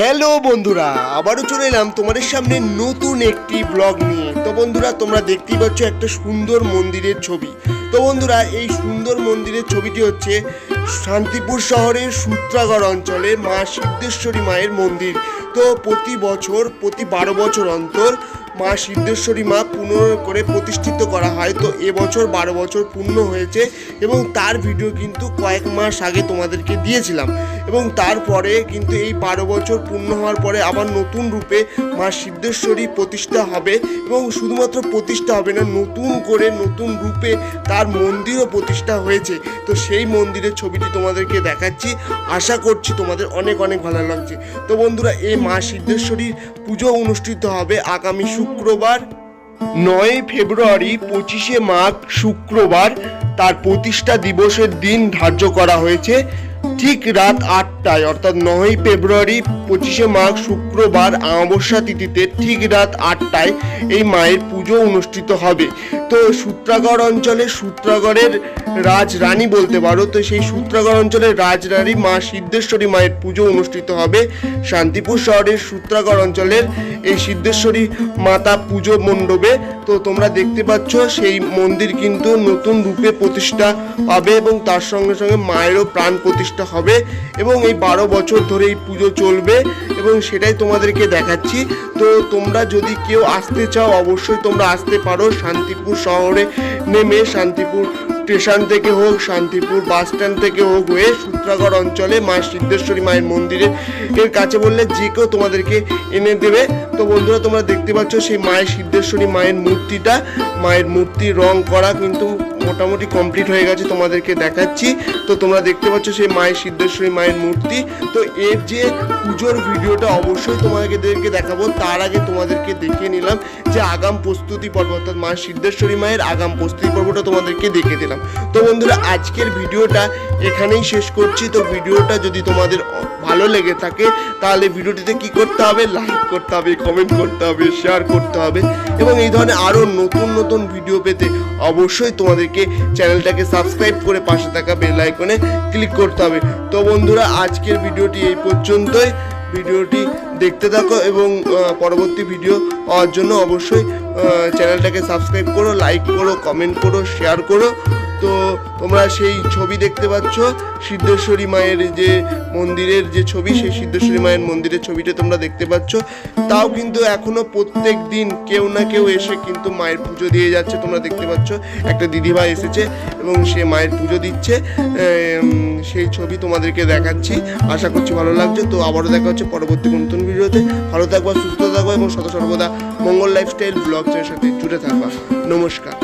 Hello বন্ধুরা, আবারও চলে এলাম তোমাদের সামনে নতুন একটি ব্লগ নিয়ে। তো বন্ধুরা, তোমরা দেখতেই পাচ্ছ একটা সুন্দর মন্দিরের ছবি। তো বন্ধুরা, এই সুন্দর মন্দিরের ছবিটি হচ্ছে শান্তিপুর শহরের সূত্রাগড় অঞ্চলে মা সিদ্ধেশ্বরী মায়ের মন্দির। তো প্রতি বছর, প্রতি বারো বছর অন্তর মা সিদ্ধেশ্বরী মা পুনর করে প্রতিষ্ঠিত করা হয়। তো এবছর বারো বছর পূর্ণ হয়েছে এবং তার ভিডিও কিন্তু কয়েক মাস আগে তোমাদেরকে দিয়েছিলাম। এবং তারপরে কিন্তু এই বারো বছর পূর্ণ হওয়ার পরে আবার নতুন রূপে মা সিদ্ধেশ্বরী প্রতিষ্ঠা হবে এবং শুধুমাত্র প্রতিষ্ঠা হবে না, নতুন করে নতুন রূপে তার মন্দিরও প্রতিষ্ঠা হয়েছে। তো সেই মন্দিরের ছবিটি তোমাদেরকে দেখাচ্ছি। আশা করছি তোমাদের অনেক অনেক ভালো লাগছে। তো বন্ধুরা এই মা সিদ্ধেশ্বরীর পুজো অনুষ্ঠিত হবে আগামী শুক্রবার নয় ফেব্রুয়ারি পঁচিশে মাঘ শুক্রবার তার প্রতিষ্ঠা দিবসের দিন ধার্য করা হয়েছে। ঠিক রাত আটটায়, অর্থাৎ নয় ফেব্রুয়ারি পঁচিশে মাঘ শুক্রবার অমাবস্যা তিথিতে ঠিক রাত আটটায় এই মায়ের পুজো অনুষ্ঠিত হবে। তো সূত্রাগড় অঞ্চলে সূত্রাগড়ের রাজরানী বলতে পারো, তো সেই সূত্রাগড় অঞ্চলের রাজরানী মা সিদ্ধেশ্বরী মায়ের পুজো অনুষ্ঠিত হবে শান্তিপুর শহরের সূত্রাগড় অঞ্চলের এই সিদ্ধেশ্বরী মাতা পুজো মণ্ডপে। তো তোমরা দেখতে পাচ্ছ সেই মন্দির কিন্তু নতুন রূপে প্রতিষ্ঠা পাবে এবং তার সঙ্গে সঙ্গে মায়েরও প্রাণ প্রতিষ্ঠা হবে এবং এই বারো বছর ধরে এই পুজো চলবে এবং সেটাই তোমাদেরকে দেখাচ্ছি। তো তোমরা যদি কেউ আসতে চাও, অবশ্যই তোমরা আসতে পারো শান্তিপুর শহরে নেমে শান্তিপুর স্টেশন থেকে হোক, শান্তিপুর বাস স্ট্যান্ড থেকে হোক হয়ে সূত্রাগড় অঞ্চলে মা সিদ্ধেশ্বরী মায়ের মন্দিরে। এর কাছে বললে যে কেউ তোমাদেরকে এনে দেবে। তো বন্ধুরা, তোমরা দেখতে পাচ্ছ সেই মায়ের সিদ্ধেশ্বরী মায়ের মূর্তিটা। মায়ের মূর্তির রং করা কিন্তু মোটামুটি কমপ্লিট হয়ে গেছে তোমাদেরকে দেখাচ্ছি। তো তোমরা দেখতে পাচ্ছ সেই মায়ের সিদ্ধেশ্বরী মায়ের মূর্তি। তো এর যে পুজোর ভিডিওটা অবশ্যই তোমাদেরকে দেখাবো। তার আগে তোমাদেরকে দেখিয়ে নিলাম যে আগাম প্রস্তুতি পর্ব, অর্থাৎ মা সিদ্ধেশ্বরী মায়ের আগাম প্রস্তুতি পর্বটা তোমাদেরকে দেখে দিলাম। তো বন্ধুরা, আজকের ভিডিওটা এখানেই শেষ করছি। তো ভিডিওটা যদি তোমাদের ভালো লেগে থাকে, তাহলে ভিডিওটিতে কি করতে হবে? লাইক করতে হবে কমেন্ট করতে হবে শেয়ার করতে হবে এবং এই ধরনের আরও নতুন নতুন ভিডিও পেতে অবশ্যই তোমাদেরকে চ্যানেলটাকে সাবস্ক্রাইব করে পাশে থাকা বেল আইকনে ক্লিক করতে হবে। তো বন্ধুরা, আজকের ভিডিওটি এই পর্যন্তই। ভিডিওটি দেখতে থাকো এবং পরবর্তী ভিডিও পাওয়ার জন্য অবশ্যই চ্যানেলটাকে সাবস্ক্রাইব করো লাইক করো কমেন্ট করো শেয়ার করো। তো তোমরা সেই ছবি দেখতে পাচ্ছ। সিদ্ধেশ্বরী মায়ের যে মন্দিরের যে ছবি, সেই সিদ্ধেশ্বরী মায়ের মন্দিরের ছবিটা তোমরা দেখতে পাচ্ছ। তাও কিন্তু এখনও প্রত্যেক দিন কেউ না কেউ এসে কিন্তু মায়ের পুজো দিয়ে যাচ্ছে, তোমরা দেখতে পাচ্ছ। একটা দিদিভাই এসেছে এবং সে মায়ের পুজো দিচ্ছে। সেই ছবি তোমাদেরকে দেখাচ্ছি। আশা করছি ভালো লাগছে। তো আবারও দেখা হচ্ছে পরবর্তী নতুন ভিডিওতে। ভালো থাকবা, সুস্থ থাকবা এবং সদা সর্বদা মঙ্গল লাইফস্টাইল ব্লগসের সাথে জুড়ে থাকবা। নমস্কার।